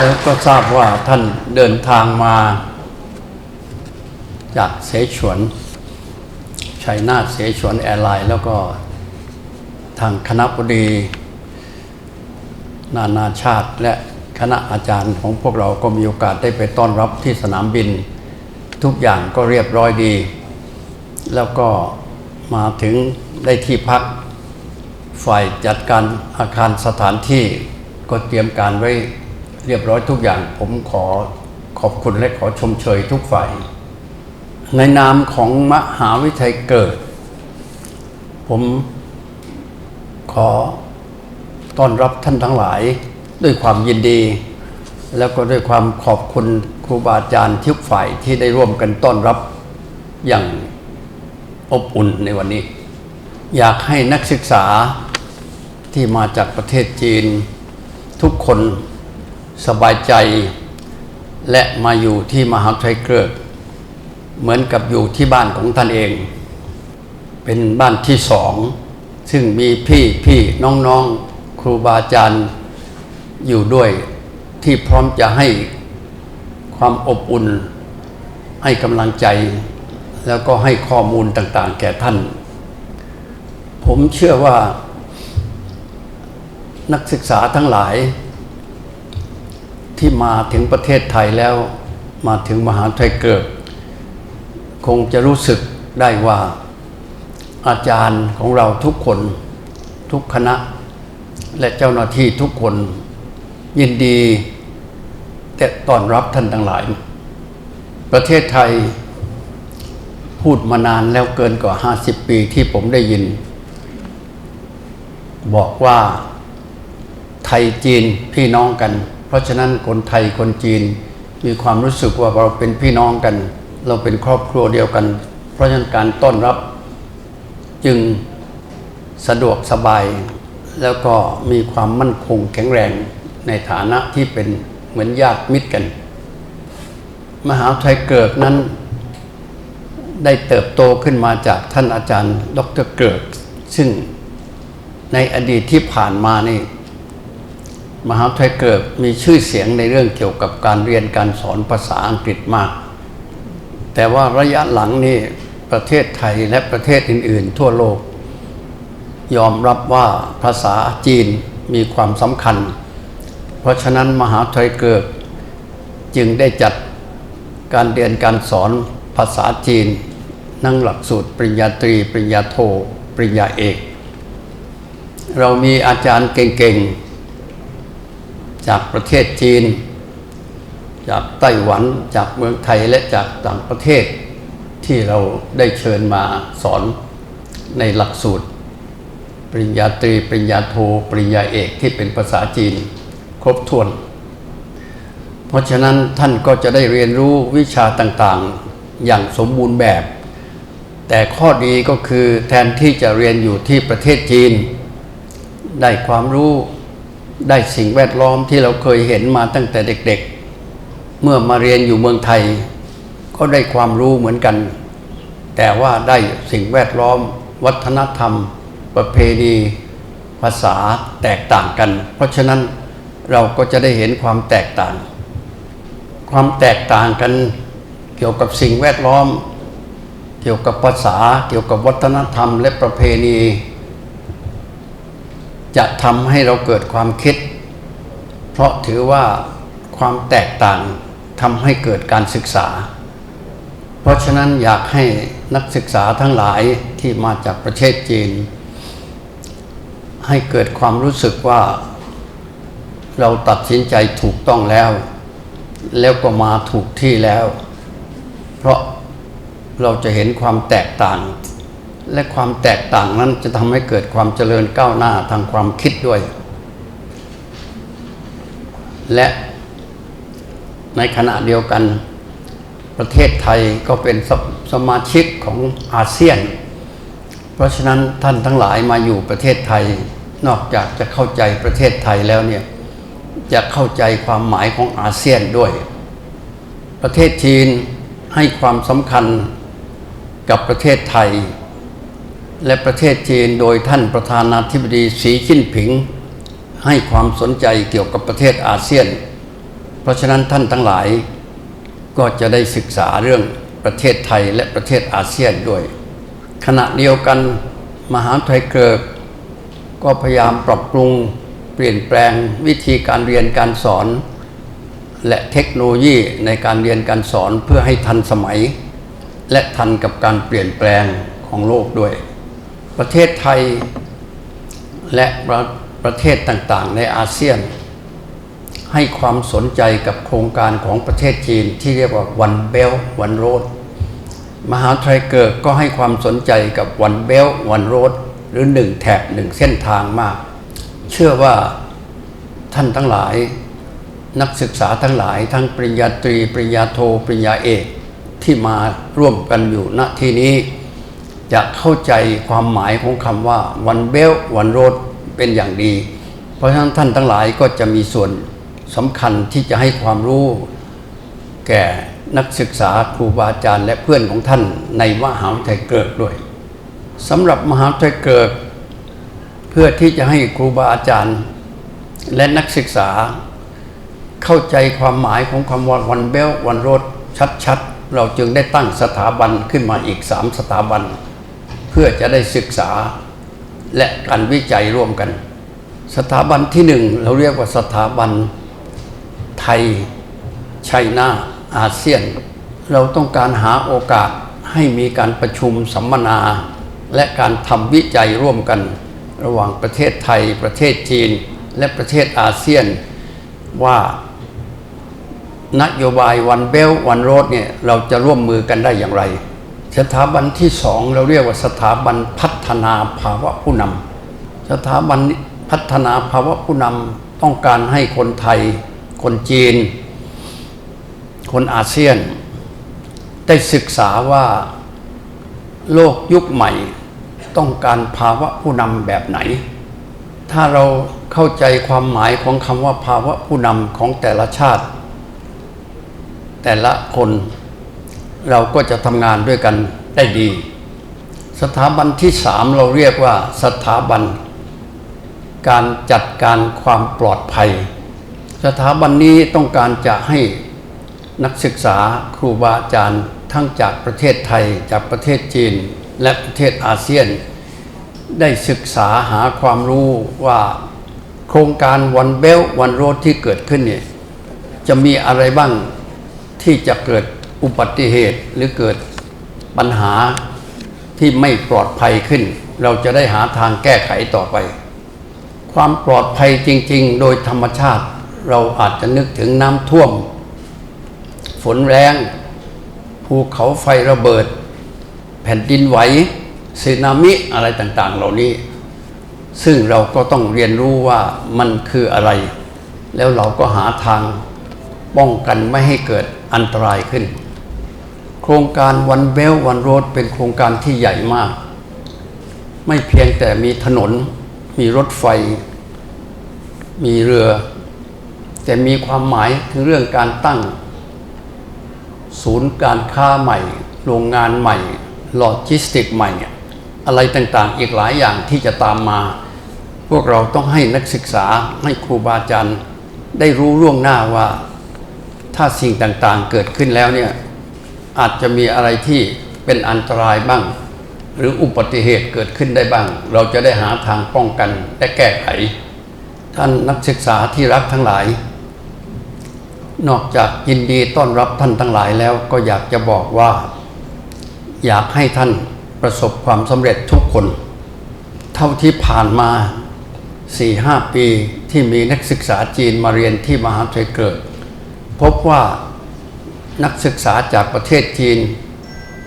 แล้วก็ทราบว่าท่านเดินทางมาจากเสฉวนชัยนาทเสฉวนแอร์ไลน์แล้วก็ทางคณะบดี นานาชาติและคณะอาจารย์ของพวกเราก็มีโอกาสได้ไปต้อนรับที่สนามบิน ทุกอย่างก็เรียบร้อยดี แล้วก็มาถึงได้ที่พัก ฝ่ายจัดการอาคารสถานที่ก็เตรียมการไว้ เรียบร้อยทุกอย่างผมขอขอบคุณและขอชมเชยทุกฝ่าย ในนามของมหาวิทยาลัยเกิด ผมขอต้อนรับท่านทั้งหลายด้วยความยินดี แล้วก็ด้วยความขอบคุณครูบาอาจารย์ทุกฝ่ายที่ได้ร่วมกันต้อนรับอย่างอบอุ่นในวันนี้ อยากให้นักศึกษาที่มาจากประเทศจีน ทุกคน สบายใจ และมาอยู่ที่มหาวิทยาลัยเกริกเหมือนกับอยู่ที่บ้านของท่านเอง เป็นบ้านที่สอง ซึ่งมีพี่พี่น้องน้องครูบาอาจารย์อยู่ด้วยที่พร้อมจะให้ความอบอุ่น ให้กำลังใจ แล้วก็ให้ข้อมูลต่างๆ แก่ท่าน ผมเชื่อว่านักศึกษาทั้งหลาย ที่มาถึงประเทศไทยแล้วมาถึงมหาวิทยาลัยเกิด คงจะรู้สึกได้ว่าอาจารย์ของเราทุกคนทุกคณะ และเจ้าหน้าที่ทุกคนยินดีแต่ต้อนรับท่านทั้งหลาย ประเทศไทยพูดมานานแล้วเกินกว่า 50 ปีที่ผมได้ยิน บอกว่าไทยจีนพี่น้องกัน เพราะฉะนั้นคนไทยคนจีนมีความรู้สึกว่าเราเป็นพี่น้องกัน เราเป็นครอบครัวเดียวกัน เพราะฉะนั้นการต้อนรับจึงสะดวกสบาย แล้วก็มีความมั่นคงแข็งแรงในฐานะที่เป็นเหมือนญาติมิตรกัน มหาวิทยาลัยเกิดนั้นได้เติบโตขึ้นมาจากท่านอาจารย์ ดรเกิดซึ่งในอดีตที่ผ่านมานี่ มหาวิทยาลัยเกิดมีชื่อเสียงในเรื่องเกี่ยวกับการเรียนการสอนภาษาอังกฤษมาก แต่ว่าระยะหลังนี่ประเทศไทยและประเทศอื่น ๆ ทั่วโลก ยอมรับว่าภาษาจีนมีความสำคัญ เพราะฉะนั้นมหาวิทยาลัยเกิดจึงได้จัดการเรียนการสอนภาษาจีน นั่งหลักสูตรปริญญาตรี ปริญญาโท ปริญญาเอก เรามีอาจารย์เก่งๆ จากประเทศจีน จากไต้หวันจากเมืองไทยและจากต่างประเทศที่เราได้เชิญมาสอนในหลักสูตร ปริญญาตรี ปริญญาโทปริญญาเอกที่เป็นภาษาจีนครบถ้วน เพราะฉะนั้นท่านก็จะได้เรียนรู้วิชาต่างๆอย่างสมบูรณ์แบบ แต่ข้อดีก็คือแทนที่จะเรียนอยู่ที่ประเทศจีน ได้ความรู้ ได้สิ่งแวดล้อมที่เราเคยเห็นมาตั้งแต่เด็กๆ เมื่อมาเรียนอยู่เมืองไทย ก็ได้ความรู้เหมือนกัน แต่ว่าได้สิ่งแวดล้อม วัฒนธรรม ประเพณี ภาษาแตกต่างกัน เพราะฉะนั้นเราก็จะได้เห็นความแตกต่าง ความแตกต่างกันเกี่ยวกับสิ่งแวดล้อม เกี่ยวกับภาษา เกี่ยวกับวัฒนธรรม และประเพณี จะทำให้เราเกิดความคิด เพราะถือว่าความแตกต่างทำให้เกิดการศึกษา เพราะฉะนั้นอยากให้นักศึกษาทั้งหลายที่มาจากประเทศจีน ให้เกิดความรู้สึกว่าเราตัดสินใจถูกต้องแล้ว แล้วก็มาถูกที่แล้ว เพราะเราจะเห็นความแตกต่าง และความแตกต่างนั้นจะทำให้เกิดความเจริญก้าวหน้าทางความคิดด้วย และในขณะเดียวกันประเทศไทยก็เป็นสสมาชิกของอาเซียน เพราะฉะนั้นท่านทั้งหลายมาอยู่ประเทศไทยนอกจากจะเข้าใจประเทศไทยแล้วเนี่ยจะเข้าใจความหมายของอาเซียนด้วย ประเทศจีนให้ความสำคัญกับประเทศไทย และประเทศจีนโดยท่านประธานาธิบดีสีจิ้นผิง ให้ความสนใจเกี่ยวกับประเทศอาเซียน เพราะฉะนั้นท่านทั้งหลายก็จะได้ศึกษาเรื่องประเทศไทยและประเทศอาเซียนด้วย ขณะเดียวกันมหาวิทยาลัยเกิดก็พยายามปรับปรุงเปลี่ยนแปลงวิธีการเรียนการสอน และเทคโนโลยีในการเรียนการสอนเพื่อให้ทันสมัย และทันกับการเปลี่ยนแปลงของโลกด้วย ประเทศไทยและประประเทศต่างๆ ในอาเซียน ให้ความสนใจกับโครงการของประเทศจีนที่เรียกว่า One Belt One Road มหาวิทยเกิดก็ให้ความสนใจกับ One Belt One Road หรือหนึ่งแถบหนึ่งเส้นทางมาก เชื่อว่าท่านทั้งหลายนักศึกษาทั้งหลายทั้งปริญญาตรี ปริญญาโท ปริญญาเอกที่มาร่วมกันอยู่ณที่นี้ จะเข้าใจความหมายของคำว่า One Belt One Road เป็นอย่างดี เพราะฉะนั้นท่านทั้งหลายก็จะมีส่วนสำคัญที่จะให้ความรู้ แก่นักศึกษาครูบาอาจารย์และเพื่อนของท่านในมหาวิทยาลัยเกิดด้วยสำหรับมหาวิทยาลัยเกิด เพื่อที่จะให้ครูบาอาจารย์ และนักศึกษา เข้าใจความหมายของคำว่าวันเบลวันโรดชัดๆเราจึงได้ตั้งสถาบันขึ้นมาอีกสามสถาบัน พื่อจะได้ศึกษาและการวิจัยร่วมกัน สถาบันที่หนึ่งเราเรียกว่าสถาบันไทยไชน่าอาเซียน เราต้องการหาโอกาสให้มีการประชุมสัมมนา และการทำวิจัยร่วมกัน ระหว่างประเทศไทย ประเทศจีน และประเทศอาเซียนว่านโยบายวันเบลวันโรดเนี่ยเราจะร่วมมือกันได้อย่างไร สถาบันที่สองเราเรียกว่าสถาบันพัฒนาภาวะผู้นำสถาบันพัฒนาภาวะผู้นำต้องการให้คนไทย คนจีน คนอาเซียน ได้ศึกษาว่าโลกยุคใหม่ ต้องการภาวะผู้นำแบบไหน ถ้าเราเข้าใจความหมายของคำว่าภาวะผู้นำของแต่ละชาติ แต่ละคน เราก็จะทำงานด้วยกันได้ดี สถาบันที่สามเราเรียกว่าสถาบัน การจัดการความปลอดภัย สถาบันนี้ต้องการจะให้นักศึกษาครูบาอาจารย์ทั้งจากประเทศไทย จากประเทศจีน และประเทศอาเซียน ได้ศึกษาหาความรู้ว่าโครงการวันเบลวันโรดที่เกิดขึ้นเนี่ยจะมีอะไรบ้างที่จะเกิด อุบัติเหตุหรือเกิดปัญหาที่ไม่ปลอดภัยขึ้น เราจะได้หาทางแก้ไขต่อไป ความปลอดภัยจริง ๆ โดยธรรมชาติ เราอาจจะนึกถึงน้ำท่วม ฝนแรง ภูเขาไฟระเบิด แผ่นดินไหวสึนามิอะไรต่าง ๆ เหล่านี้ ซึ่งเราก็ต้องเรียนรู้ว่ามันคืออะไร แล้วเราก็หาทางป้องกันไม่ให้เกิดอันตรายขึ้น ครงการวันเบลวันโรดเป็นโครงการที่ใหญ่มาก ไม่เพียงแต่มีถนน มีรถไฟ มีเรือ แต่มีความหมายถึงเรื่องการตั้ง ศูนย์การค้าใหม่ โรงงานใหม่โลจิสติกใหม่ อะไรต่างๆ อีกหลายอย่างที่จะตามมา พวกเราต้องให้นักศึกษาให้ครูบาอาจารย์ได้รู้ล่วงหน้าว่า ถ้าสิ่งต่างๆเกิดขึ้นแล้วเนี่ย อาจจะมีอะไรที่เป็นอันตรายบ้าง หรืออุบัติเหตุเกิดขึ้นได้บ้าง เราจะได้หาทางป้องกันและแก้ไข ท่านนักศึกษาที่รักทั้งหลาย นอกจากยินดีต้อนรับท่านทั้งหลายแล้วก็อยากจะบอกว่า อยากให้ท่านประสบความสำเร็จทุกคน เท่าที่ผ่านมาสี่ห้าปีที่มีนักศึกษาจีนมาเรียนที่มหาวิทยาลัยเกิด พบว่า นักศึกษาจากประเทศจีน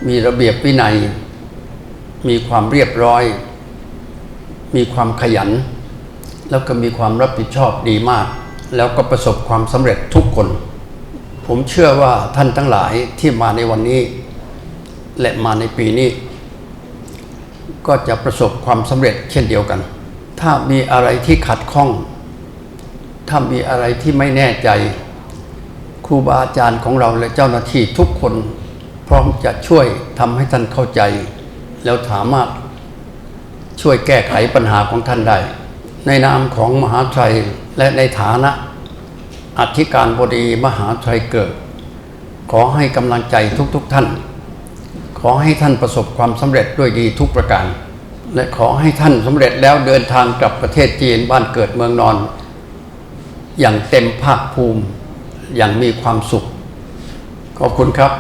มีระเบียบวินัย มีความเรียบร้อย มีความขยัน แล้วก็มีความรับผิดชอบดีมาก แล้วก็ประสบความสำเร็จทุกคน ผมเชื่อว่าท่านทั้งหลายที่มาในวันนี้ และมาในปีนี้ ก็จะประสบความสำเร็จเช่นเดียวกัน ถ้ามีอะไรที่ขัดข้อง ถ้ามีอะไรที่ไม่แน่ใจ ครูบาอาจารย์ของเราและเจ้าหน้าที่ทุกคนพร้อมจะช่วยทำให้ท่านเข้าใจ แล้วสามารถช่วยแก้ไขปัญหาของท่านได้ ในนามของมหาชัยและในฐานะอธิการบดีมหาไทยเกิด ขอให้กำลังใจทุกๆทท่าน ขอให้ท่านประสบความสำเร็จด้วยดีทุกประการ และขอให้ท่านสำเร็จแล้วเดินทางกลับประเทศจีนบ้านเกิดเมืองนอน อย่างเต็มภาคภูมิ อย่างมีความสุข ขอบคุณครับ